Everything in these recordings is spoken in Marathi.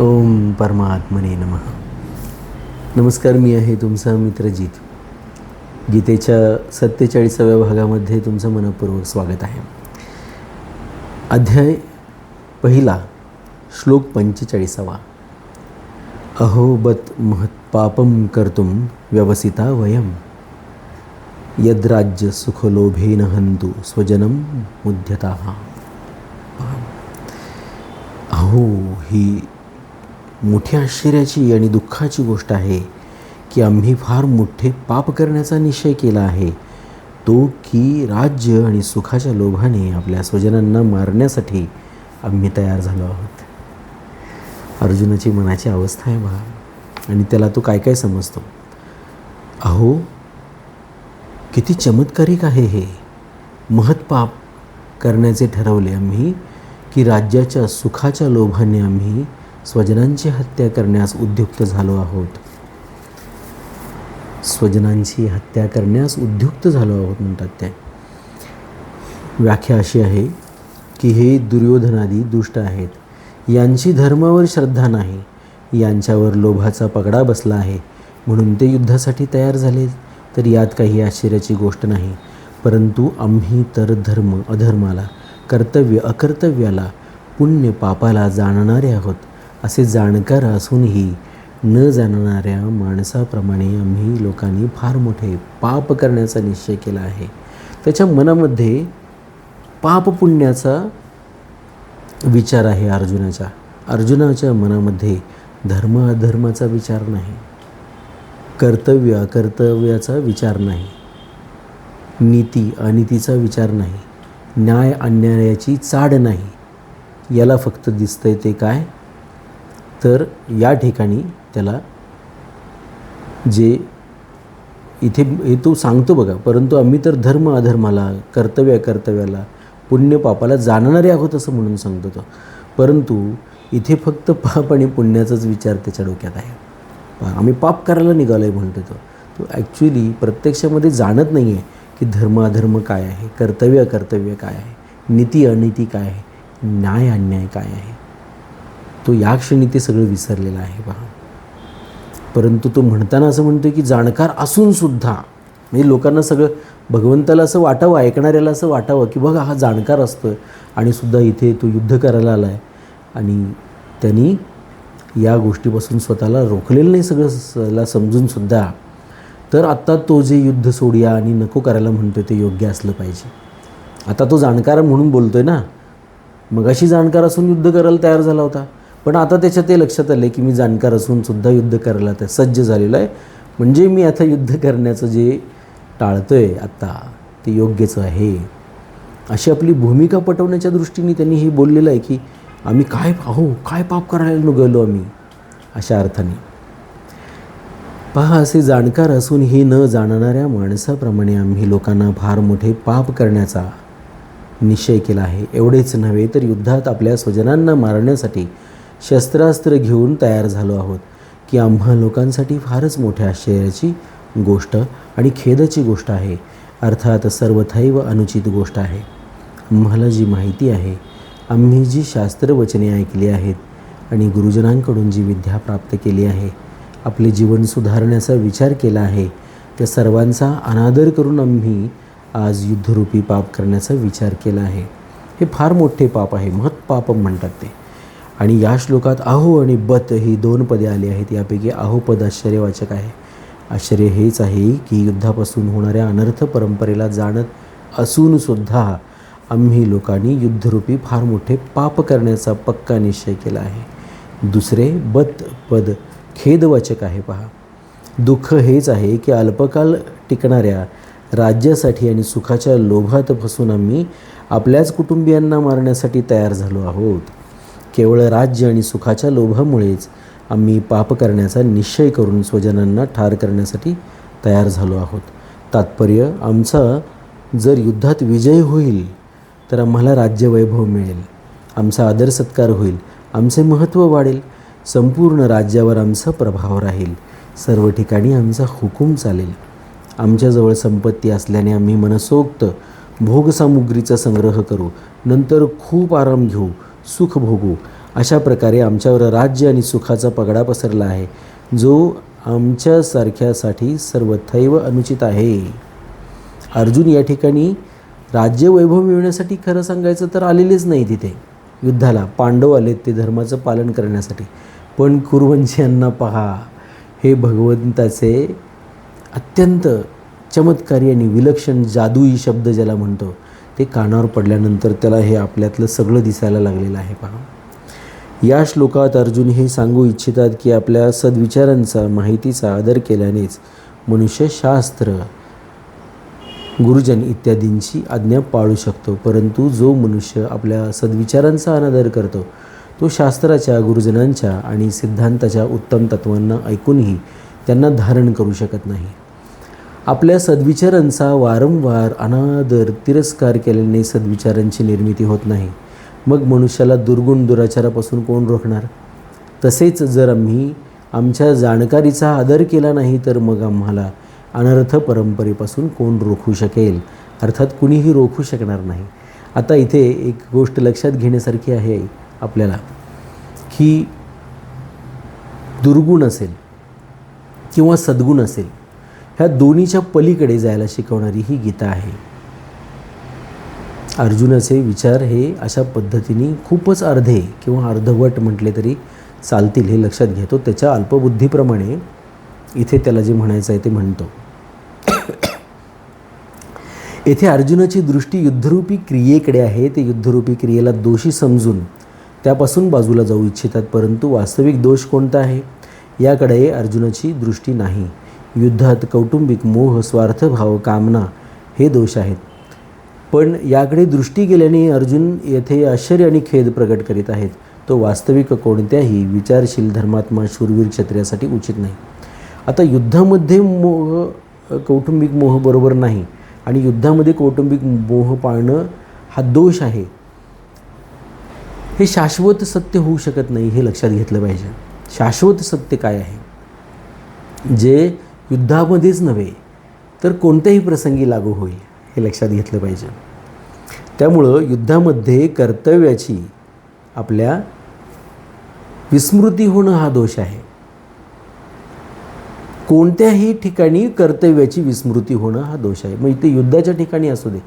ओम परमात्मने नमः. नमस्कार मी आहे तुमचा मित्र जीत. गीतेच्या सत्तेचाळीसाव्या भागामध्ये तुमचं मनपूर्वक स्वागत आहे. अध्याय पहिला श्लोक पंचेचाळीसावा. अहोबत महत्पापम कर्तुम व्यवसिता वयम. यद्राज्य सुखलोभेन हंतु स्वजनम मुद्यता. अहो ही मोठी आश्चर्याची आणि दुःखाची गोष्ट आहे की आम्ही फार मोठे पाप करण्याचा निश्चय केला आहे. तो की राज्य आणि सुखाच्या लोभाने आपल्या स्वजनांना मारण्यासाठी आम्ही तयार झालो आहोत. अर्जुनाची मनाची अवस्था आहे बघा आणि त्याला तो काय काय समजतो? अहो किती चमत्कारिक आहे हे. महत्पाप करण्याचे ठरवले आम्ही की राज्याच्या सुखाच्या लोभाने आम्ही स्वजनांची हत्या करण्यास उद्युक्त झालो आहोत. स्वजनांची हत्या करण्यास उद्युक्त झालो आहोत म्हणतात ते. व्याख्या अशी आहे की हे दुर्योधनादी दुष्ट आहेत. यांची धर्मावर श्रद्धा नाही. यांच्यावर लोभाचा पगडा बसला आहे. म्हणून ते युद्धासाठी तयार झाले. तर यात काही आश्चर्याची गोष्ट नाही. परंतु आम्ही तर धर्म अधर्माला कर्तव्य अकर्तव्याला पुण्य पापाला जाणणारे आहोत. असे जाणकार असूनही न जाणणाऱ्या माणसाप्रमाणे आम्ही लोकांनी फार मोठे पाप करण्याचा निश्चय केला आहे. त्याच्या मनामध्ये पाप पुण्याचा विचार आहे अर्जुनाच्या अर्जुनाच्या मनामध्ये धर्म अधर्माचा विचार नाही. कर्तव्य अकर्तव्याचा विचार नाही. नीती अनितीचा विचार नाही. न्याय अन्यायाची चाड नाही. याला फक्त दिसतंय ते काय? तर या ठिकाणी त्याला जे इथे हे तो सांगतो बघा परंतु आम्ही तर धर्म अधर्माला कर्तव्य कर्तव्याला पुण्य पापाला जाणणारे आहोत असं म्हणून सांगतो तो. परंतु इथे फक्त पाप आणि पुण्याचाच विचार त्याच्या डोक्यात आहे. आम्ही पाप करायला निघालो आहे म्हणतो तो. तो ॲक्च्युली प्रत्यक्षामध्ये जाणत नाही आहे की धर्म अधर्म काय आहे कर्तव्य कर्तव्य काय आहे नीती अनिती काय आहे न्याय अन्याय काय आहे. तो या क्षणी ते सगळं विसरलेलं आहे पहा परंतु तो म्हणताना असं म्हणतो की जाणकार असूनसुद्धा म्हणजे लोकांना सगळं भगवंताला असं वाटावं ऐकणाऱ्याला असं वाटावं की बघा हा जाणकार असतो आणि सुद्धा इथे तो युद्ध करायला आला आहे आणि त्यांनी या गोष्टीपासून स्वतःला रोखलेलं नाही सगळं सला समजूनसुद्धा तर आत्ता तो जे युद्ध सोडूया आणि नको करायला म्हणतो ते योग्य असलं पाहिजे. आता तो जाणकार म्हणून बोलतो आहे ना. मग अशी जाणकार असून युद्ध करायला तयार झाला होता. पण आता त्याच्यात ते लक्षात आलं की मी जाणकार असून सुद्धा युद्ध करायला त्या सज्ज झालेलं आहे. म्हणजे मी आता युद्ध करण्याचं जे टाळतो आहे आत्ता ते योग्यच आहे. अशी आपली भूमिका पटवण्याच्या दृष्टीने त्यांनी हे बोललेलं आहे की आम्ही काय अहो काय पाप करायला नुगलो आम्ही? अशा अर्थाने. पहा असे जाणकार असून ही न जाणणाऱ्या माणसाप्रमाणे आम्ही लोकांना फार मोठे पाप करण्याचा निश्चय केला आहे. एवढेच नव्हे तर युद्धात आपल्या स्वजनांना मारण्यासाठी शस्त्रास्त्र घेऊन तयार झालो आहोत की आम्हा लोकांसाठी फारच मोठ्या आश्चर्याची गोष्ट आणि खेदाची गोष्ट आहे अर्थात सर्वथैव अनुचित गोष्ट आहे. आम्हाला जी माहिती आहे आम्ही जी शास्त्रवचने ऐकली आहेत आणि गुरुजनांकडून जी विद्या प्राप्त केली आहे आपले जीवन सुधारण्याचा विचार केला आहे त्या सर्वांचा अनादर करून आम्ही आज युद्धरूपी पाप करण्याचा विचार केला आहे. हे फार मोठे पाप आहे महत्पाप म्हणतात ते. आणि या श्लोकात आहो आणि बत ही दोन पदे आली आहेत. यापैकी आहो पद आश्चर्यवाचक आहे. आश्चर्य हेच आहे की युद्धापासून होणाऱ्या अनर्थ परंपरेला जाणत असूनसुद्धा आम्ही लोकांनी युद्धरूपी फार मोठे पाप करण्याचा पक्का निश्चय केला आहे. दुसरे बत पद खेदवाचक आहे पहा. दुःख हेच आहे की अल्पकाल टिकणाऱ्या राज्यासाठी आणि सुखाच्या लोभात फसून आम्ही आपल्याच कुटुंबियांना मारण्यासाठी तयार झालो आहोत. केवळ राज्य आणि सुखाच्या लोभामुळेच आम्ही पाप करण्याचा निश्चय करून स्वजनांना ठार करण्यासाठी तयार झालो आहोत. तात्पर्य आमचा जर युद्धात विजय होईल तर आम्हाला राज्यवैभव मिळेल. आमचा आदर सत्कार होईल. आमचे महत्त्व वाढेल. संपूर्ण राज्यावर आमचा प्रभाव राहील. सर्व ठिकाणी आमचा हुकूम चालेल. आमच्याजवळ संपत्ती असल्याने आम्ही मनसोक्त भोगसामुग्रीचा संग्रह करू. नंतर खूप आराम घेऊ. सुख भोगू. अशा प्रकारे आमच्यावर राज्य आणि सुखाचा पगडा पसरला आहे जो आमच्यासारख्यासाठी सर्वथैव अनुचित आहे. अर्जुन या ठिकाणी राज्य वैभव मिळवण्यासाठी खरं सांगायचं तर आलेलेच नाही तिथे. युद्धाला पांडव आलेत ते धर्माचं पालन करण्यासाठी. पण कुरुवंशीयांना पहा. हे भगवंताचे अत्यंत चमत्कारी आणि विलक्षण जादुई शब्द ज्याला म्हणतो ते कानावर पडल्यानंतर त्याला हे आपल्यातलं सगळं दिसायला लागलेलं आहे पहा. या श्लोकात अर्जुन हे सांगू इच्छितात की आपल्या सद्विचारांचा माहितीचा आदर केल्यानेच मनुष्य शास्त्र गुरुजन इत्यादींची आज्ञा पाळू शकतो. परंतु जो मनुष्य आपल्या सद्विचारांचा अनादर करतो तो शास्त्राच्या गुरुजनांच्या आणि सिद्धांताच्या उत्तम तत्वांना ऐकूनही त्यांना धारण करू शकत नाही. आपल्या सद्विचारांचा वारंवार अनादर तिरस्कार केल्याने सद्विचारांची निर्मिती होत नाही. मग मनुष्याला दुर्गुण दुराचारापासून कोण रोखणार? तसेच जर आम्ही आमच्या जाणकारीचा आदर केला नाही तर मग आम्हाला अनर्थ परंपरेपासून कोण रोखू शकेल? अर्थात कुणीही रोखू शकणार नाही. आता इथे एक गोष्ट लक्षात घेण्यासारखी आहे आपल्याला. की दुर्गुण असेल किंवा सद्गुण असेल ह्या दोन्हीच्या पलीकडे जायला शिकवणारी ही गीता आहे. अर्जुनाचे विचार हे अशा पद्धतीने खूपच अर्धे किंवा अर्धवट म्हटले तरी चालतील हे लक्षात घेतो. त्याच्या अल्पबुद्धीप्रमाणे इथे त्याला जे म्हणायचं आहे ते म्हणतो. येथे अर्जुनाची दृष्टी युद्धरूपी क्रियेकडे आहे. ते युद्धरूपी क्रियेला दोषी समजून त्यापासून बाजूला जाऊ इच्छितात परंतु वास्तविक दोष कोणता आहे? याकडे अर्जुनाची दृष्टी नाही. युद्धात कौटुंबिक मोह स्वार्थभाव कामना हे दोष आहेत. पण याकडे दृष्टी गेल्याने अर्जुन येथे आश्चर्य आणि खेद प्रकट करीत आहेत. तो वास्तविक कोणत्याही विचारशील धर्मात्मा शूरवीर क्षत्रियासाठी उचित नाही. आता युद्धामध्ये मोह कौटुंबिक मोह बरोबर नाही आणि युद्धामध्ये कौटुंबिक मोह पाळणं हा दोष आहे. हे शाश्वत सत्य होऊ शकत नाही हे लक्षात घेतलं पाहिजे. शाश्वत सत्य काय आहे? जे युद्धामध्येच नव्हे तर कोणत्याही प्रसंगी लागू होईल हे लक्षात घेतलं पाहिजे. त्यामुळं युद्धामध्ये कर्तव्याची आपल्या विस्मृती होणं हा दोष आहे. कोणत्याही ठिकाणी कर्तव्याची विस्मृती होणं हा दोष आहे. मग इथे युद्धाच्या ठिकाणी असू दे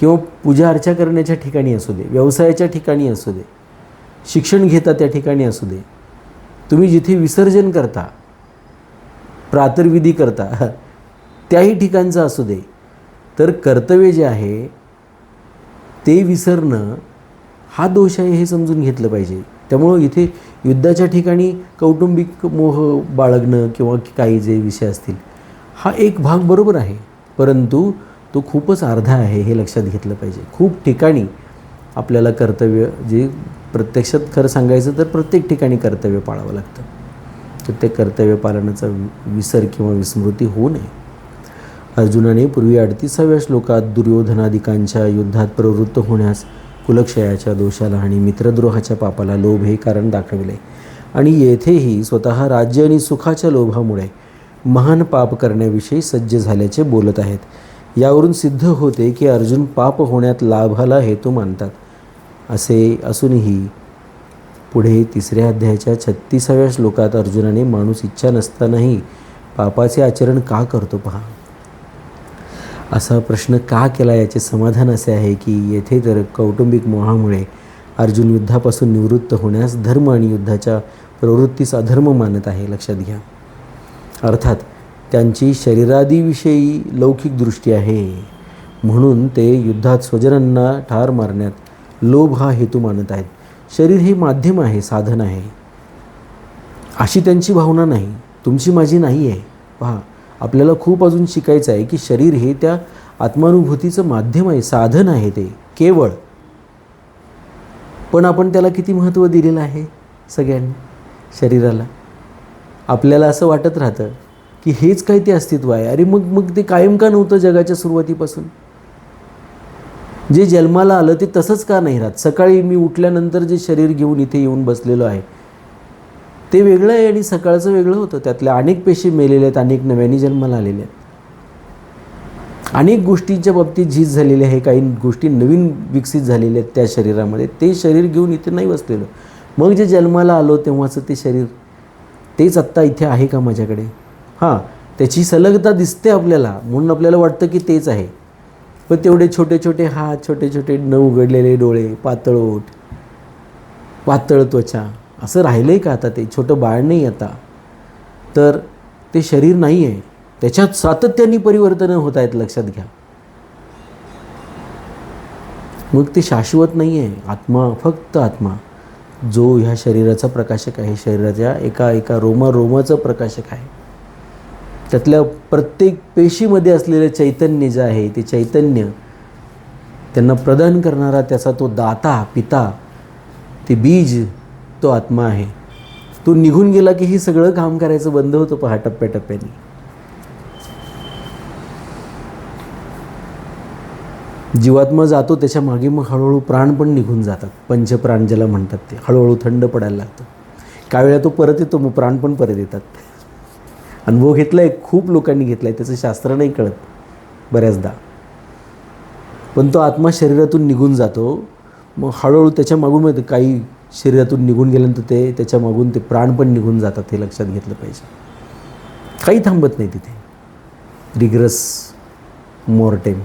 किंवा पूजा अर्चा करण्याच्या ठिकाणी असू दे व्यवसायाच्या ठिकाणी असू दे शिक्षण घेता त्या ठिकाणी असू दे तुम्ही जिथे विसर्जन करता प्रातर्विधी करता. त्याही ठिकाणचं असू दे. तर कर्तव्य जे आहे ते विसरणं हा दोष आहे हे समजून घेतलं पाहिजे. त्यामुळं इथे युद्धाच्या ठिकाणी कौटुंबिक मोह बाळगणं किंवा काही जे विषय असतील हा एक भाग बरोबर आहे. परंतु तो खूपच अर्धा आहे हे लक्षात घेतलं पाहिजे. खूप ठिकाणी आपल्याला कर्तव्य जे प्रत्यक्षात खरं सांगायचं तर प्रत्येक ठिकाणी कर्तव्य पाळावं लागतं. तर ते कर्तव्य पालनाचा विसर किंवा विस्मृती होऊ नये. अर्जुनाने पूर्वी अडतीसाव्या श्लोकात दुर्योधनादिकांच्या युद्धात प्रवृत्त होण्यास कुलक्षयाच्या दोषाला आणि मित्रद्रोहाच्या पापाला लोभ हे कारण दाखविले. आणि येथेही स्वतः राज्य आणि सुखाच्या लोभामुळे महान पाप करण्याविषयी सज्ज झाल्याचे बोलत आहेत. यावरून सिद्ध होते की अर्जुन पाप होण्यात लाभाला हेतू मानतात. असे असूनही पुढे तिसऱ्या अध्यायाच्या छत्तीसाव्या श्लोकात अर्जुनाने माणूस इच्छा नसतानाही पापाचे आचरण का करतो पहा? असा प्रश्न का केला याचे समाधान असे आहे की येथे तर कौटुंबिक मोहामुळे अर्जुन युद्धापासून निवृत्त होण्यास धर्म आणि युद्धाच्या प्रवृत्तीस अधर्म मानत आहे लक्षात घ्या. अर्थात त्यांची शरीरादीविषयी लौकिक दृष्टी आहे. म्हणून ते युद्धात स्वजनांना ठार मारण्यात लोभ हा हेतू मानत आहेत. शरीर हे माध्यम आहे साधन आहे. अशी त्यांची भावना नाही तुमची माझी नाही आहे. पहा आपल्याला खूप अजून शिकायचं आहे की शरीर हे त्या आत्मानुभूतीचं माध्यम आहे साधन आहे ते केवळ. पण आपण त्याला किती महत्त्व दिलेलं आहे सगळ्यांनी शरीराला? आपल्याला असं वाटत राहतं की हेच काही ते अस्तित्व आहे. अरे मग मग ते कायम का नव्हतं जगाच्या सुरुवातीपासून? जे जन्माला आलं ते तसंच का नाही राहत? सकाळी मी उठल्यानंतर जे शरीर घेऊन इथे येऊन बसलेलो आहे ते वेगळं आहे आणि सकाळचं वेगळं होतं. त्यातल्या अनेक पेशी मेलेले आहेत अनेक नव्याने जन्माला आलेले आहेत. अनेक गोष्टींच्या बाबतीत झीज झालेली आहे काही गोष्टी नवीन विकसित झालेल्या आहेत त्या शरीरामध्ये. ते शरीर घेऊन इथे नाही बसलेलं. मग जे जन्माला आलो तेव्हाचं ते शरीर तेच आत्ता इथे आहे का माझ्याकडे? हां त्याची सलगता दिसते आपल्याला. म्हणून आपल्याला वाटतं की तेच आहे. पण तेवढे छोटे छोटे हात छोटे छोटे न उघडलेले डोळे पातळ ओठ पातळ त्वचा. असं राहिलं आहे का आता ते? छोटं बाळ नाही आता. तर ते शरीर नाही आहे त्याच्यात सातत्याने परिवर्तनं होत आहेत लक्षात घ्या. मग ते शाश्वत नाही आहे आत्मा फक्त आत्मा. जो ह्या शरीराचा प्रकाशक आहे शरीराच्या एका एका रोमा रोमाचं प्रकाशक आहे. त्यातल्या प्रत्येक पेशीमध्ये असलेलं चैतन्य जे आहे ते चैतन्य त्यांना प्रदान करणारा त्याचा तो दाता पिता ते बीज तो आत्मा आहे. तो निघून गेला की हे सगळं काम करायचं बंद होतं पहा टप्प्याटप्प्याने. जीवात्मा जातो त्याच्यामागे मग हळूहळू प्राण पण निघून जातात. पंचप्राण ज्याला म्हणतात ते. हळूहळू थंड पडायला लागतं. काही वेळा तो परत येतो मग प्राण पण परत येतात. अनुभव घेतला आहे खूप लोकांनी घेतला आहे त्याचं शास्त्र नाही कळत बऱ्याचदा. पण तो आत्मा शरीरातून निघून जातो. मग हळूहळू त्याच्या मागून मग काही शरीरातून निघून गेल्यानंतर ते त्याच्या मागून ते प्राण पण निघून जातात हे लक्षात घेतलं पाहिजे. काही थांबत नाही तिथे. Rigor mortis.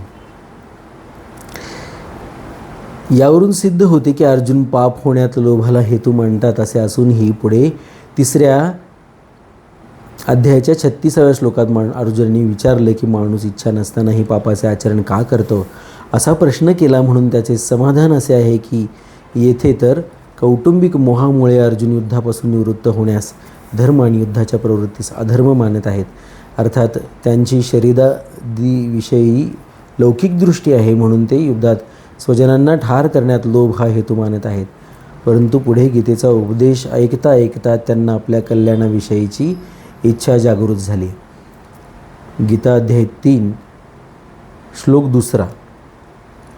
यावरून सिद्ध होते की अर्जुन पाप होण्यात लोभाला हेतू मांडतात असे असूनही पुढे तिसऱ्या अध्यायाच्या छत्तीसाव्या श्लोकात मान अर्जुनांनी विचारले की माणूस इच्छा नसतानाही पापाचे आचरण का करतो? असा प्रश्न केला म्हणून त्याचे समाधान असे आहे की येथे तर कौटुंबिक मोहामुळे अर्जुन युद्धापासून निवृत्त होण्यास धर्म आणि युद्धाच्या प्रवृत्तीस अधर्म मानत आहेत. अर्थात त्यांची शरीरादिविषयी लौकिक दृष्टी आहे म्हणून ते युद्धात स्वजनांना ठार करण्यात लोभ हा हेतू मानत आहेत. परंतु पुढे गीतेचा उपदेश ऐकता ऐकता त्यांना आपल्या कल्याणाविषयीची इच्छा जागृत झाली. गीता अध्याय तीन श्लोक दुसरा.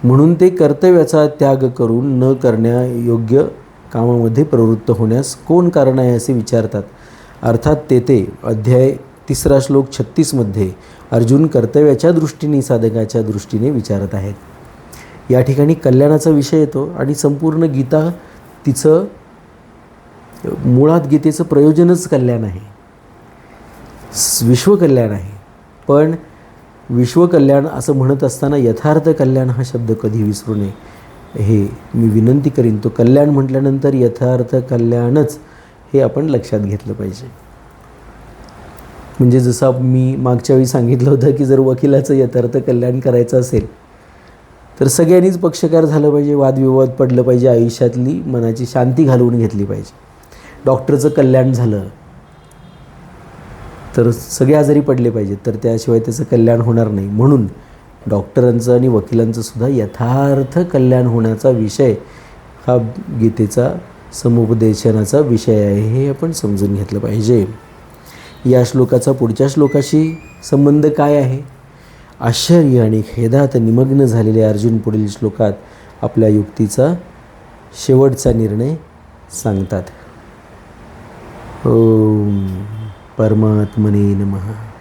म्हणून ते कर्तव्याचा त्याग करून न करण्यायोग्य कामामध्ये प्रवृत्त होण्यास कोण कारण आहे असे विचारतात. अर्थात तेथे अध्याय तिसरा श्लोक छत्तीसमध्ये अर्जुन कर्तव्याच्या दृष्टीने साधकाच्या दृष्टीने विचारत आहेत. या ठिकाणी कल्याणाचा विषय येतो आणि संपूर्ण गीता तिचं मुळात गीतेचं प्रयोजनच कल्याण आहे. विश्वकल्याण आहे. पण विश्वकल्याण असं म्हणत असताना यथार्थ कल्याण हा शब्द कधी विसरू नये हे मी विनंती करीन. तो कल्याण म्हटल्यानंतर यथार्थ कल्याणच हे आपण लक्षात घेतलं पाहिजे. म्हणजे जसं मी मागच्या वेळी सांगितलं होतं की जर वकिलाचं यथार्थ कल्याण करायचं असेल तर सगळ्यांनीच पक्षकार झालं पाहिजे वादविवाद पडलं पाहिजे आयुष्यातली मनाची शांती घालवून घेतली पाहिजे. डॉक्टरचं कल्याण झालं तर सगळे आजारी पडले पाहिजेत तर त्याशिवाय त्याचं कल्याण होणार नाही. म्हणून डॉक्टरांचं आणि वकिलांचं सुद्धा यथार्थ कल्याण होण्याचा विषय हा गीतेचा समुपदेशनाचा विषय आहे हे आपण समजून घेतलं पाहिजे. या श्लोकाचा पुढच्या श्लोकाशी संबंध काय आहे? आश्चर्य आणि खेदात निमग्न झालेले अर्जुन पुढील श्लोकात आपल्या युक्तीचा शेवटचा निर्णय सांगतात. ओम परमात्मने नमः